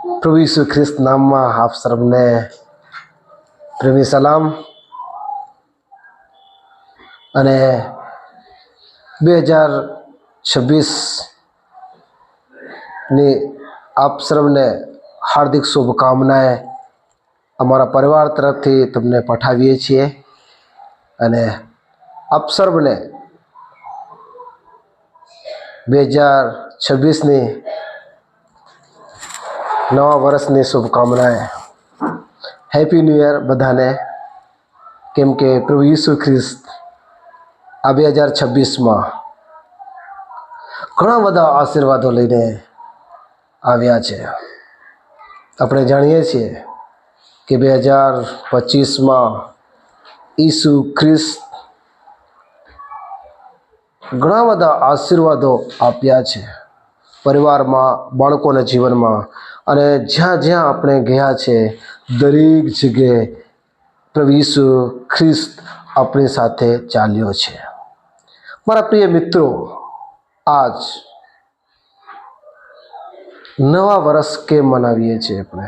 પ્રભુ ઈસુ ખ્રિસ્ત નામમાં આપ સર્વને પ્રેમી સલામ. અને બે હજાર છવ્વીસની આપ સર્વને હાર્દિક શુભકામનાએ અમારા પરિવાર તરફથી તમને પઠાવીએ છીએ. અને આપ સર્વને બે હજાર છવ્વીસની નવા વર્ષની શુભકામનાએ. હેપી ન્યૂ યર બધાને. કેમ કે પ્રભુ ઈસુ ખ્રિસ્ત આ બે હજાર છવ્વીસમાં ઘણા બધા આશીર્વાદો લઈને આવ્યા છે. આપણે જાણીએ છીએ કે બે હજાર પચીસમાં ઈસુ ખ્રિસ્ત ઘણા બધા આશીર્વાદો આપ્યા છે. પરિવારમાં, બાળકોના જીવનમાં અને જ્યાં જ્યાં આપણે ગયા છે, દરેક જગ્યાએ પ્રભુ ખ્રિસ્ત આપણી સાથે ચાલ્યો છે. મારા પ્રિય મિત્રો, આજ નવા વર્ષ કેમ મનાવીએ છીએ આપણે?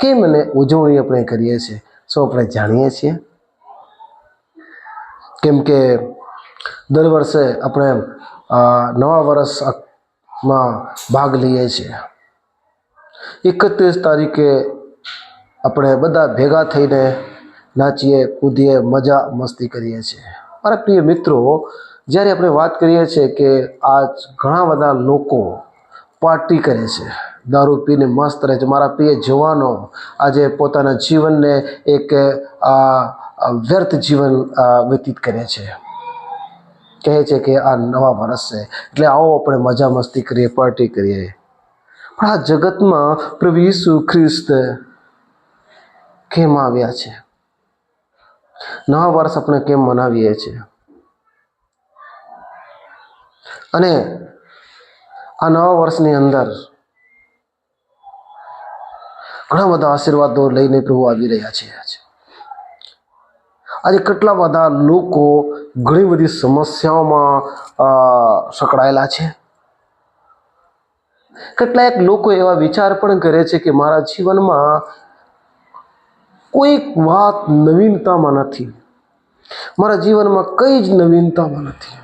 કેમ એને ઉજવણી આપણે કરીએ છીએ? શું આપણે જાણીએ છીએ? કેમ કે દર વર્ષે આપણે નવા વર્ષમાં ભાગ લઈએ છીએ. એકત્રીસ તારીખે આપણે બધા ભેગા થઈને નાચીએ, કૂદીએ, મજા મસ્તી કરીએ છીએ. મારા પ્રિય મિત્રો, જ્યારે આપણે વાત કરીએ છીએ કે આજ ઘણા બધા લોકો પાર્ટી કરે છે, દારૂ પીને મસ્ત રહે છે, મારા પ્રિય જવાનો, આજે પોતાના જીવનને એક વ્યર્થ જીવન વ્યતીત કરે છે. કહે છે કે આ નવા વર્ષ છે, એટલે આવો આપણે મજા મસ્તી કરીએ, પાર્ટી કરીએ. આ જગતમાં પ્રભુ ઈસુ ખ્રિસ્ત કેમ આવ્યા છે? નવા વર્ષ આપણે કેમ મનાવીએ છીએ? અને આ નવા વર્ષની અંદર ઘણા બધા આશીર્વાદો લઈને પ્રભુ આવી રહ્યા છે આજે. આજે કેટલા બધા લોકો ઘણી બધી સમસ્યાઓમાં સંકળાયેલા છે. કેટલાક લોકો એવા વિચાર પણ કરે છે કે મારા જીવનમાં કોઈક વાત નવીનતામાં નથી. મારા જીવનમાં કંઈ જ નવીનતામાં નથી.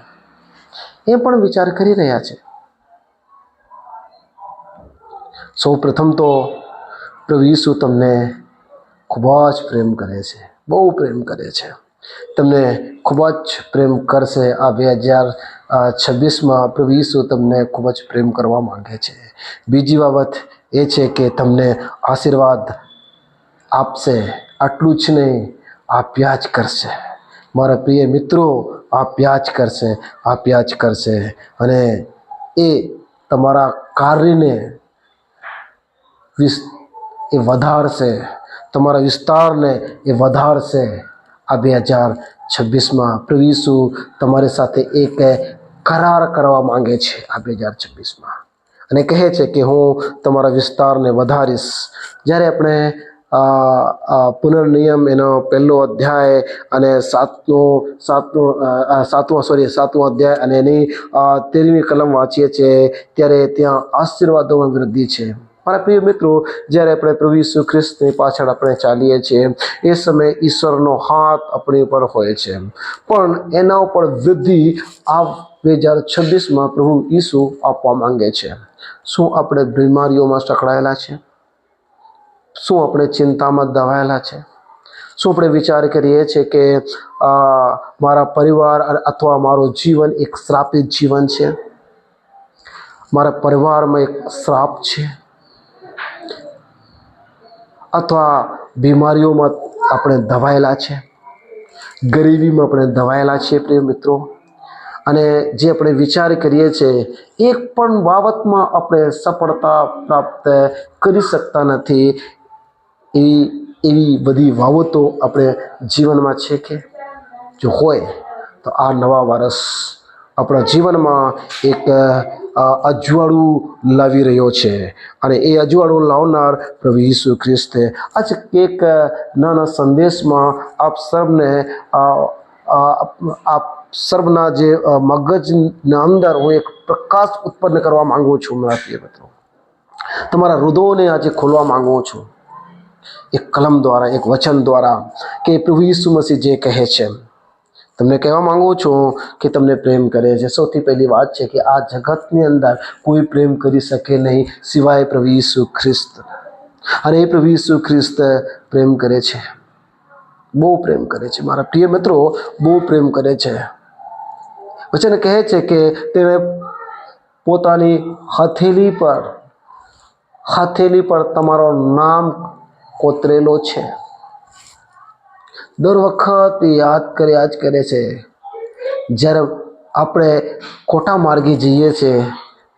એ પણ વિચાર કરી રહ્યા છે. સૌ પ્રથમ તો પ્રભુ ઈસુ તમને ખૂબ જ પ્રેમ કરે છે. બહુ પ્રેમ કરે છે. તમને ખૂબ જ પ્રેમ કરશે આ બે હજાર છવ્વીસમાં પ્રભુ ઈસુ તમને ખૂબ જ પ્રેમ કરવા માંગે છે. બીજી બાબત એ છે કે તમને આશીર્વાદ આપશે, આટલું જ નહીં આપ્યા જ કરશે. મારા પ્રિય મિત્રો આપ્યા જ કરશે આપ્યા જ કરશે અને એ તમારા કાર્યને વિસ, એ વધારશે. તમારા વિસ્તારને એ વધારશે. આ બે હજાર છવ્વીસમાં પ્રવીસુ તમારી સાથે એક કરાર કરવા માંગે છે આ બે હજાર છવ્વીસમાં. અને કહે છે કે હું તમારા વિસ્તારને વધારીશ. જ્યારે આપણે પુનર્નિયમ એનો પહેલો અધ્યાય અને સાતમો સાતમો સાતમો, સોરી, સાતમો અધ્યાય અને એની તેરમી કલમ વાંચીએ છીએ, ત્યારે ત્યાં આશીર્વાદોમાં વૃદ્ધિ છે. મારા પ્રિય મિત્રો, જ્યારે આપણે પ્રભુ ઈસુ ખ્રિસ્તની પાછળ આપણે ચાલીએ છીએ, એ સમયે ઈશ્વરનો હાથ આપણી ઉપર હોય છે. પણ એના ઉપર વૃદ્ધિ આ બે હજાર છવ્વીસમાં પ્રભુ ઈસુ આપવા માંગે છે. શું આપણે બીમારીઓમાં સકળાયેલા છે? શું આપણે ચિંતામાં દવાયેલા છે? શું આપણે વિચાર કરીએ છીએ કે મારા પરિવાર અથવા મારું જીવન એક શ્રાપિત જીવન છે? મારા પરિવારમાં એક શ્રાપ છે? અથવા બીમારીઓમાં આપણે દવાયેલા છે? ગરીબીમાં આપણે દવાયેલા છીએ પ્રિય મિત્રો. અને જે આપણે વિચાર કરીએ છીએ, એક પણ બાબતમાં આપણે સફળતા પ્રાપ્ત કરી શકતા નથી. એવી એવી બધી બાબતો આપણે જીવનમાં છે કે? જો હોય, તો આ નવા વર્ષ આપણા જીવનમાં એક અજવાળું લાવી રહ્યો છે. અને એ અજવાળું લાવનાર પ્રભુ ઈસુ ખ્રિસ્તે આજ એક નાના સંદેશમાં આપ અ, આપ સર્વના જે મગજના અંદર હું એક પ્રકાશ ઉત્પન્ન કરવા માંગુ છું મારા પ્રિય મિત્રો. તમારા હૃદયોને આજે ખોલવા માંગુ છું. એક કલમ દ્વારા એક વચન દ્વારા કે પ્રભુ ઈસુ મસીહ જે કહે છે તમને કહેવા માંગુ છું કે તમને પ્રેમ કરે છે. સૌથી પહેલી વાત છે કે આ જગતની અંદર કોઈ પ્રેમ કરી શકે નહીં સિવાય પ્રભુ ઈસુ ખ્રિસ્ત. અને એ પ્રભુ ઈસુ ખ્રિસ્ત પ્રેમ કરે છે. બહુ પ્રેમ કરે છે. મારા પ્રિય મિત્રો, બહુ પ્રેમ કરે છે. વચન કહે છે કે તેણે પોતાની હથેલી પર હથેલી પર તમારો નામ કોતરેલો છે. દર વખત યાદ કરે આજ કરે છે. જ્યારે આપણે ખોટા માર્ગે જઈએ છીએ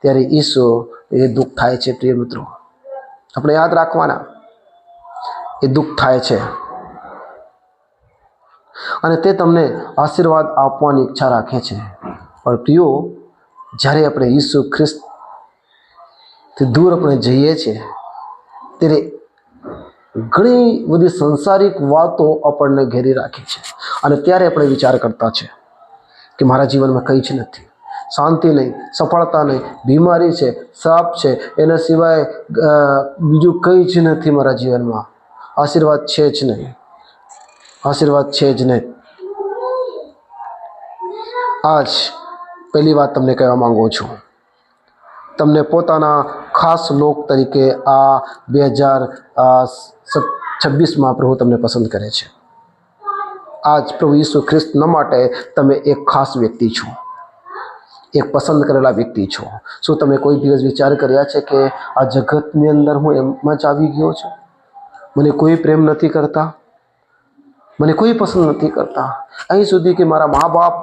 ત્યારે ઈસુ એ દુઃખ થાય છે, પ્રિય મિત્રો. આપણે યાદ રાખવાના. એ દુઃખ થાય છે. અને તે તમને આશીર્વાદ આપવાની ઈચ્છા રાખે છે. પણ પ્રિયો, જ્યારે આપણે ઈસુ ખ્રિસ્તથી દૂર આપણે જઈએ છીએ, ત્યારે ઘણી બધી સંસારિક વાતો આપણને ઘેરી રાખી છે. અને ત્યારે આપણે વિચાર કરતા છે કે મારા જીવનમાં કંઈ જ નથી. શાંતિ નહીં, સફળતા નહીં, બીમારી છે, સાપ છે, એના સિવાય બીજું કંઈ જ નથી મારા જીવનમાં. આશીર્વાદ છે જ નહીં. આશીર્વાદ છે જ નહીં. આજ પહેલી વાત તમને કહેવા માંગુ છું. તમને પોતાના ખાસ લોક તરીકે આ બે હજાર છવ્વીસમાં પ્રભુ તમને પસંદ કરે છે. આજ પ્રભુ ઈસુ ખ્રિસ્તના માટે તમે એક ખાસ વ્યક્તિ છો. એક પસંદ કરેલા વ્યક્તિ છો. શું તમે કોઈ દિવસ વિચાર કર્યા છે કે આ જગતની અંદર હું એમાં જ આવી ગયો છું? મને કોઈ પ્રેમ નથી કરતા? મને કોઈ પસંદ નથી કરતા? અહીં સુધી કે મારા મા બાપ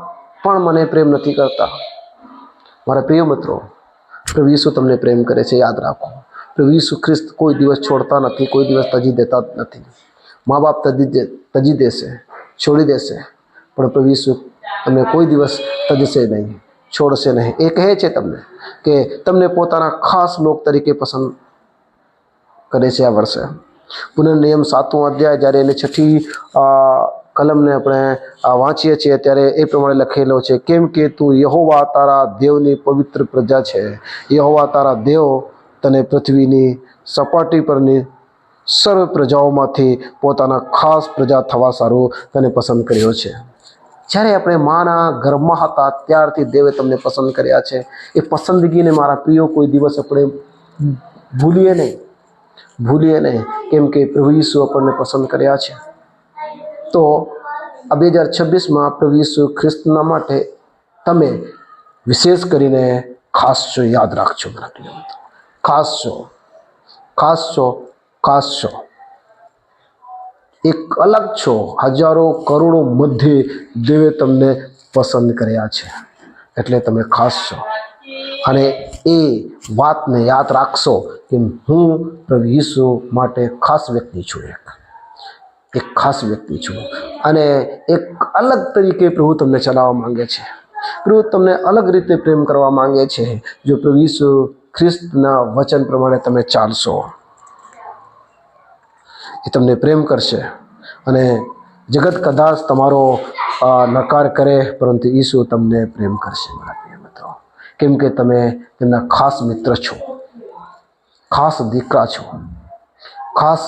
પણ મને પ્રેમ નથી કરતા. મારા પ્રિય મિત્રો પ્રભુ ઈસુ તમને પ્રેમ કરે છે, યાદ રાખો. પ્રભુ ઈસુ ખ્રિસ્ત કોઈ દિવસ છોડતા નથી, કોઈ દિવસ તજી દેતા જ નથી. મા બાપ તજી તજી દેશે, છોડી દેશે, પણ પ્રભુ ઈસુ તમને કોઈ દિવસ તજશે નહીં, છોડશે નહીં. એ કહે છે તમને કે તમને પોતાના ખાસ લોક તરીકે પસંદ કરે છે આ વર્ષે. પુનર્નિયમ સાતમો અધ્યાય, જ્યારે એને છઠ્ઠી કલમને આપણે વાંચીએ છીએ, ત્યારે એ પ્રમાણે લખેલો છે, કેમ કે તું યહોવા તારા દેવની પવિત્ર પ્રજા છે. યહોવા તારા દેવ તને પૃથ્વીની સપાટી પરની સર્વ પ્રજાઓમાંથી પોતાના ખાસ પ્રજા થવા સારું તને પસંદ કર્યો છે. જ્યારે આપણે માના ઘરમાં હતા, ત્યારથી દેવે તમને પસંદ કર્યા છે. એ પસંદગીને મારા પ્રિયો કોઈ દિવસ આપણે ભૂલીએ નહીં. ભૂલીએ નહીં. કેમ કે પ્રભુ ઈસુ આપણને પસંદ કર્યા છે. તો આ બે હજાર છવ્વીસમાં પ્રભુ ઈસુ ખ્રિસ્તના માટે તમે વિશેષ કરીને ખાસ છો, યાદ રાખજો ખાસ છો ખાસ છો ખાસ છો. એક અલગ છો, હજારો કરોડો મધ્યે દેવે તમને પસંદ કર્યા છે. એટલે તમે ખાસ છો. અને એ વાતને યાદ રાખશો કે હું પ્રભુ ઈસુ માટે ખાસ વ્યક્તિ છું એક. એક ખાસ વ્યક્તિ છું. અને એક અલગ તરીકે પ્રભુ તમને ચલાવવા માંગે છે. પ્રભુ તમને અલગ રીતે પ્રેમ કરવા માંગે છે. જો પ્રભુ ઈસુ ખ્રિસ્તના વચન પ્રમાણે તમે ચાલશો, એ તમને પ્રેમ કરશે. અને જગત કદાચ તમારો નકાર કરે, પરંતુ ઈસુ તમને પ્રેમ કરશે, મારા પ્રિય મિત્રો. કેમ કે તમે તેમના ખાસ મિત્ર છો. ખાસ દીકરા છો. ખાસ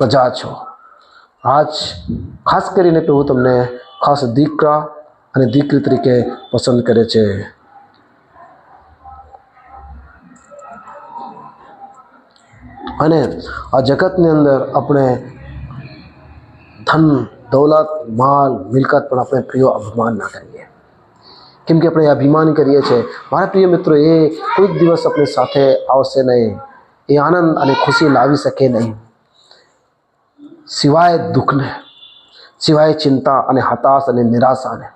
પ્રજા છો. આજ ખાસ કરીને પ્રભુ તમને ખાસ દીકરા અને દીકરી તરીકે પસંદ કરે છે. અને આ જગતની અંદર આપણે ધન, દૌલત, માલ, મિલકત પણ આપણે પ્રિય અભિમાન ના કરીએ કેમ કે આપણે અભિમાન કરીએ છીએ. મારા પ્રિય મિત્રો, એ કોઈક દિવસ આપણી સાથે આવશે નહીં. એ આનંદ અને ખુશી લાવી શકે નહીં. સિવાય દુઃખને, સિવાય ચિંતા અને હતાશ અને નિરાશાને.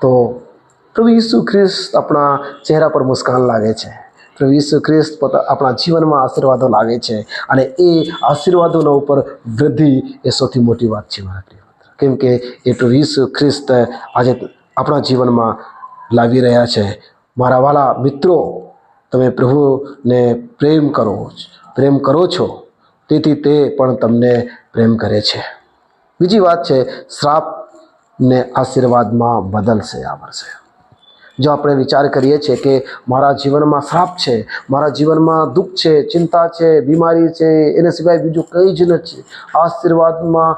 તો પ્રભુ ઈસુ ખ્રિસ્ત આપણા ચહેરા પર મુસ્કાન લાગે છે. પ્રભુ ઈસુ ખ્રિસ્ત પોતા આપણા જીવનમાં આશીર્વાદો લાવે છે અને એ આશીર્વાદોના ઉપર વૃદ્ધિ એ સૌથી મોટી વાત છે મારા પ્રિય મિત્ર કેમ કે એ પ્રભુ ઈસુ ખ્રિસ્ત આજે આપણા જીવનમાં લાવી રહ્યા છે. મારા વાલા મિત્રો, તમે પ્રભુને પ્રેમ કરો પ્રેમ કરો છો. તેથી તે પણ તમને પ્રેમ કરે છે. બીજી વાત છે, શ્રાપને આશીર્વાદમાં બદલશે આ વર્ષે. જો આપણે વિચાર કરીએ છીએ કે મારા જીવનમાં શ્રાપ છે, મારા જીવનમાં દુઃખ છે, ચિંતા છે, બીમારી છે, એને સિવાય બીજું કંઈ જ નથી. આશીર્વાદમાં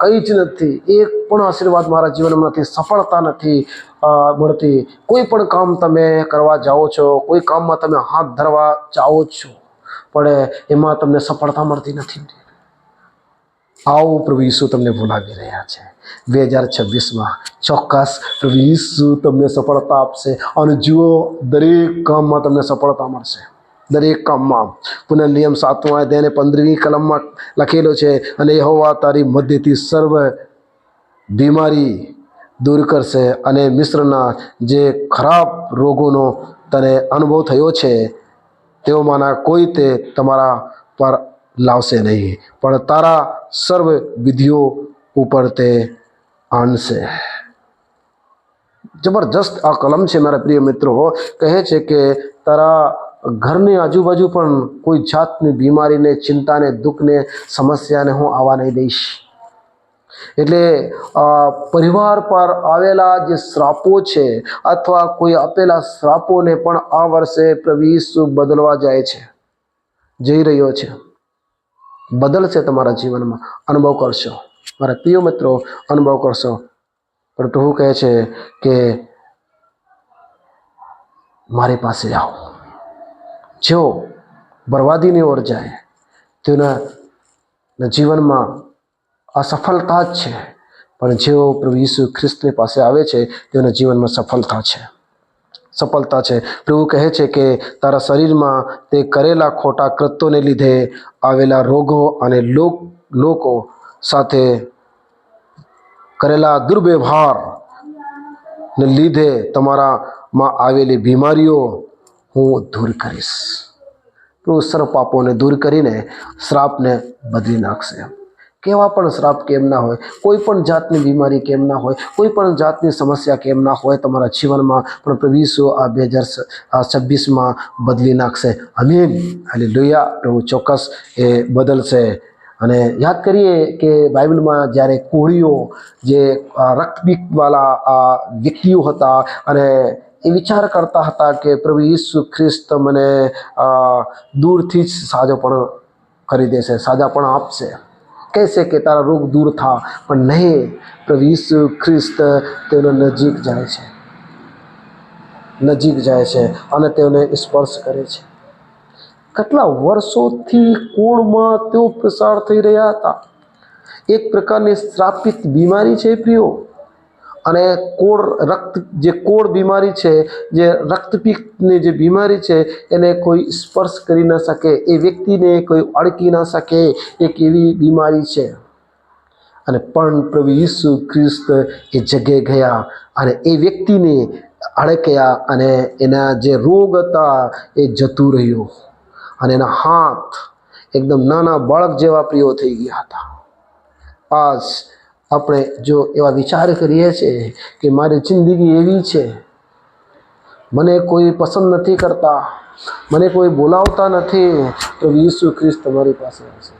કંઈ જ નથી. એક પણ આશીર્વાદ મારા જીવનમાં નથી, સફળતા નથી મળતી. કોઈ પણ કામ તમે કરવા જાઓ છો, કોઈ કામમાં તમે હાથ ધરવા જાઓ છો પણ એમાં તમને સફળતા મળતી નથી. આવું પ્રભુ ઈસુ તમને ભૂલાવી રહ્યા છે. બે હજાર છવ્વીસમાં ચોક્કસ પ્રભુ ઈસુ તમને સફળતા આપશે અને જુઓ, દરેક કામમાં તમને સફળતા મળશે. દરેક કામમાં. પુનઃ નિયમ સાતમા અધ્યાયને પંદરમી કલમમાં લખેલો છે, અને હોવા તારી મધ્યથી સર્વ બીમારી દૂર કરશે અને મિશ્રના જે ખરાબ રોગોનો તને અનુભવ થયો છે તેઓમાંના કોઈ તે તમારા પર લાવશે નહીં. પણ તારા સર્વ વિધિઓ ઉપર તે આણશે. જબરજસ્ત આ કલમ છે મારા પ્રિય મિત્રો. કહે છે કે તારા ઘરની આજુબાજુ પણ કોઈ જાતની બીમારીને, ચિંતાને, દુઃખને, સમસ્યાને હું આવવા નહીં દઈશ. એટલે પરિવાર પર આવેલા જે શ્રાપો છે અથવા કોઈ આપેલા શ્રાપોને પણ આ વર્ષે પ્રવેશ બદલવા જાય છે. જઈ રહ્યો છે. બદલશે તમારા જીવનમાં. અનુભવ કરશો. મારા પ્રિય મિત્રો, અનુભવ કરશો. પણ પ્રભુ કહે છે કે, મારી પાસે આવો. જેઓ બરબાદીની ઓર જાય તેના જીવનમાં અસફળતા જ છે. પણ જેઓ પ્રભુ ઈસુ ખ્રિસ્તની પાસે આવે છે, તેઓના જીવનમાં સફળતા છે. સફળતા છે. પ્રભુ કહે છે કે તારા શરીરમાં તે કરેલા ખોટા કૃત્યોને લીધે આવેલા રોગો અને લોક સાથે કરેલા દુર્વ્યવહારને લીધે તમારામાં આવેલી બીમારીઓ હું દૂર કરીશ. પ્રભુ સર્વ પાપોને દૂર કરીને શ્રાપને બદલી નાખશે. કેવા પણ શ્રાપ કેમ ના હોય, કોઈ પણ જાતની બીમારી કેમ ના હોય, કોઈ પણ જાતની સમસ્યા કેમ ના હોય, તમારા જીવનમાં પણ પ્રભુ ઈસુ આ બે હજાર છવ્વીસમાં બદલી નાખશે. અમીન અને લોહિયા પ્રભુ ચોક્કસ એ બદલશે. અને યાદ કરીએ કે બાઇબલમાં જ્યારે કોળીઓ જે રક્તબીકવાળા આ વ્યક્તિઓ હતા અને એ વિચાર કરતા હતા કે પ્રભુ ઈસુ ખ્રિસ્ત મને દૂરથી જ સાજો પણ કરી દેશે, સાજા પણ આપશે. કહેશે કે તારા રોગ દૂર થા પણ નહીં પ્રભુ ઈસુ ખ્રિસ્ત તેનો નજીક જાય છે નજીક જાય છે અને તેઓને સ્પર્શ કરે છે કેટલા વર્ષોથી કોળમાં તેઓ પ્રસાર થઈ રહ્યા હતા? એક પ્રકારની શ્રાપિત બીમારી છે પ્રિયો. અને કોળ રક્ત જે કોળ બીમારી છે, જે રક્તપિત્તની જે બીમારી છે, એને કોઈ સ્પર્શ કરી ન શકે. એ વ્યક્તિને કોઈ અડકી ન શકે. એક એવી બીમારી છે? અને પણ પ્રભુ ઈસુ ખ્રિસ્ત એ જગ્યાએ ગયા અને એ વ્યક્તિને અડક્યા અને એના જે રોગ હતા એ જતું રહ્યું. અને એના હાથ એકદમ નાના બાળક જેવા પ્રિયો થઈ ગયા હતા. આજ આપણે જો એવા વિચાર કરીએ છીએ કે મારી જિંદગી એવી છે, મને કોઈ પસંદ નથી કરતા, મને કોઈ બોલાવતા નથી, તો ઈસુ ખ્રિસ્ત તમારી પાસે હશે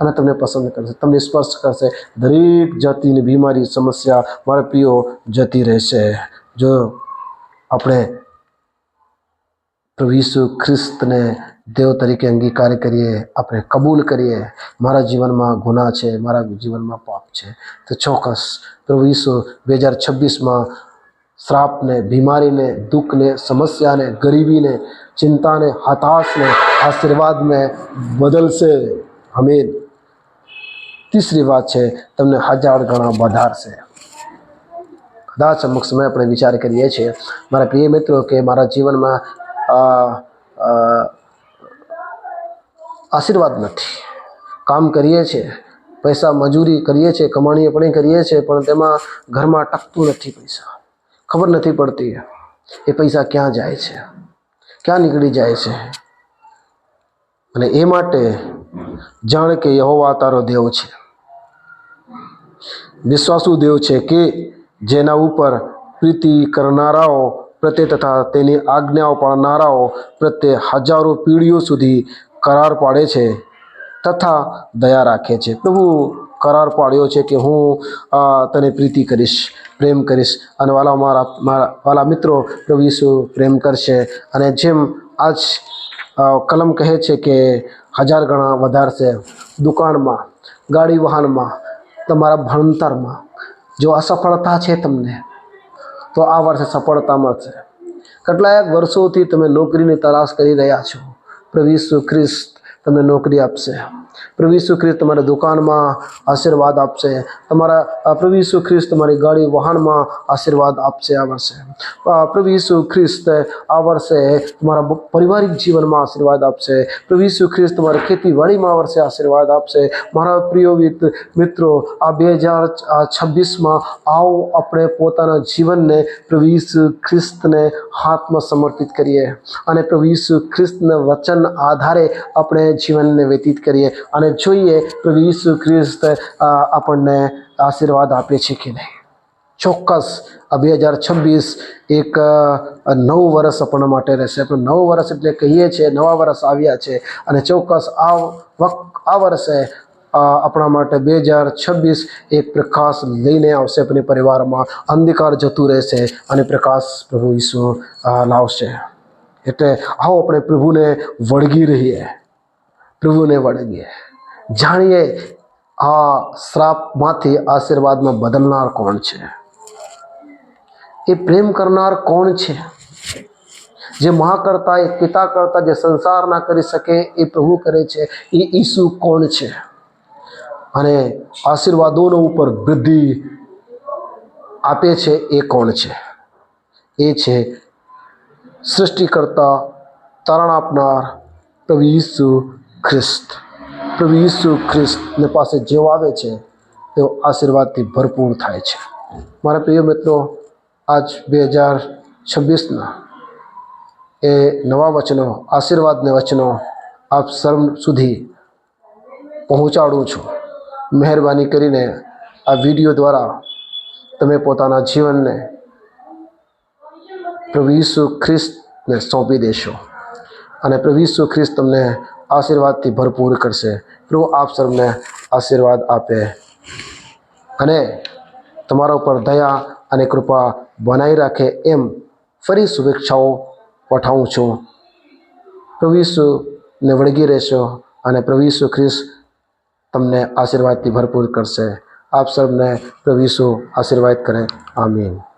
અને તમને પસંદ કરશે, તમને સ્પર્શ કરશે. દરેક જાતિની બીમારી સમસ્યા મારા પ્રિયો જતી રહેશે. જો આપણે પ્રભુ ઈસુ ખ્રિસ્તને દેવ તરીકે અંગીકાર કરીએ, આપણે કબૂલ કરીએ. મારા જીવનમાં ગુનાહ છે, મારા જીવનમાં પાપ છે. તો ચોક્કસ પ્રભુ ઈસુ બે હજાર છવ્વીસમાં શ્રાપને, બીમારીને, દુઃખને, સમસ્યાને, ગરીબીને, ચિંતાને, હતાશને, આશીર્વાદને બદલશે. અમીન તીસરી વાત છે, તમને હજાર ગણા વધારશે. કદાચ અમુક સમય આપણે વિચાર કરીએ છીએ. મારા પ્રિય મિત્રો, કે મારા જીવનમાં આશીર્વાદ નથી. કામ કરીએ છીએ, પૈસા મજૂરી કરીએ છીએ, કમાણીએ પણ કરીએ છીએ, પણ તેમાં ઘરમાં ટકતું નથી પૈસા. ખબર નથી પડતી એ પૈસા ક્યાં જાય છે, ક્યાં નીકળી જાય છે. અને એ માટે જાણ કે યહોવા તારો દેવ છે. વિશ્વાસુ દેવ છે કે જેના ઉપર પ્રીતિ કરનારાઓ પ્રત્યે તથા તેની આજ્ઞાઓ પાળનારાઓ પ્રત્યે હજારો પેઢીઓ સુધી કરાર પાડે છે તથા દયા રાખે છે. પ્રભુ, કરાર પાડ્યો છે કે હું તને પ્રીતિ કરીશ, પ્રેમ કરીશ અને વાલા મારા મારા, વાલા મિત્રો પ્રભુ ઈસુ પ્રેમ કરશે અને જેમ આજ કલમ કહે છે કે હજાર ગણા વધારશે દુકાનમાં, ગાડી વાહનમાં, તમારા ભણતરમાં, જો અસફળતા છે તમને, તો આ વર્ષે સફળતા મળશે. કેટલાક વર્ષોથી તમે નોકરીની તલાશ કરી રહ્યા છો. પ્રભુ ઈસુ ખ્રિસ્ત તમને નોકરી આપશે. પ્રભુ ઈસુ ખ્રિસ્ત તમારી દુકાનમાં આશીર્વાદ આપશે. તમારા પ્રભુ ઈસુ ખ્રિસ્ત તમારી ગાડી વાહનમાં આશીર્વાદ આપશે, આ વર્ષે. પ્રભુ ઈસુ ખ્રિસ્ત આ વર્ષે તમારા પારિવારિક જીવનમાં આશીર્વાદ આપશે. પ્રભુ ઈસુ ખ્રિસ્ત તમારી ખેતીવાડીમાં આ વર્ષે આશીર્વાદ આપશે. મારા પ્રિય મિત્રો, આ બે હજાર છવ્વીસમાં આવો આપણે પોતાના જીવનને પ્રભુ ઈસુ ખ્રિસ્તને હાથમાં સમર્પિત કરીએ અને પ્રભુ ઈસુ ખ્રિસ્તના વચન આધારે આપણે જીવનને વ્યતીત કરીએ. અને જોઈએ પ્રભુ ઈસુ ખ્રિસ્ત આપણને આશીર્વાદ આપે છે કે નહીં. ચોક્કસ, આ બે હજાર છવ્વીસ એક નવ વર્ષ આપણા માટે રહેશે. આપણે નવ વર્ષ એટલે કહીએ છીએ નવા વર્ષ આવ્યા છે. અને ચોક્કસ, આ વખત આ વર્ષે આપણા માટે બે હજાર છવ્વીસ એક પ્રકાશ લઈને આવશે આપણી પરિવારમાં. અંધકાર જતું રહેશે અને પ્રકાશ પ્રભુ ઈસુ લાવશે. એટલે આવો આપણે પ્રભુને વળગી રહીએ. પ્રભુને વળગીએ. જાણીએ આ શ્રાપમાંથી આશીર્વાદમાં બદલનાર કોણ છે? એ પ્રેમ કરનાર કોણ છે? જે મા કરતા એ પિતા કરતા જે સંસાર ના કરી શકે એ પ્રભુ કરે છે, એ ઈસુ કોણ છે? અને આશીર્વાદોનો ઉપર વૃદ્ધિ આપે છે એ કોણ છે? એ છે સૃષ્ટિકર્તા, તારણ આપનાર પ્રભુ ઈસુ ખ્રિસ્ત. પ્રભુ ઈસુ ખ્રિસ્તને પાસે જેઓ આવે છે તેઓ આશીર્વાદથી ભરપૂર થાય છે. મારા પ્રિય મિત્રો, આજ બે હજાર છવ્વીસના એ નવા વચનો, આશીર્વાદને વચનો આપ સર્વ સુધી પહોંચાડું છું. મહેરબાની કરીને આ વીડિયો દ્વારા તમે પોતાના જીવનને પ્રભુ ઈસુ ખ્રિસ્તને સોંપી દેશો. અને પ્રભુ ઈસુ ખ્રિસ્ત તમને આશીર્વાદથી ભરપૂર કરશે. પ્રભુ, આપ સર્વને આશીર્વાદ આપે. અને તમારા ઉપર દયા અને કૃપા બનાવી રાખે એમ ફરી શુભેચ્છાઓ પઠાવું છું. પ્રભુ વળગી રહેશો અને પ્રભુ ખ્રિસ્ત તમને આશીર્વાદથી ભરપૂર કરશે. આપ સર્વને પ્રભુ આશીર્વાદ કરે. આમીન.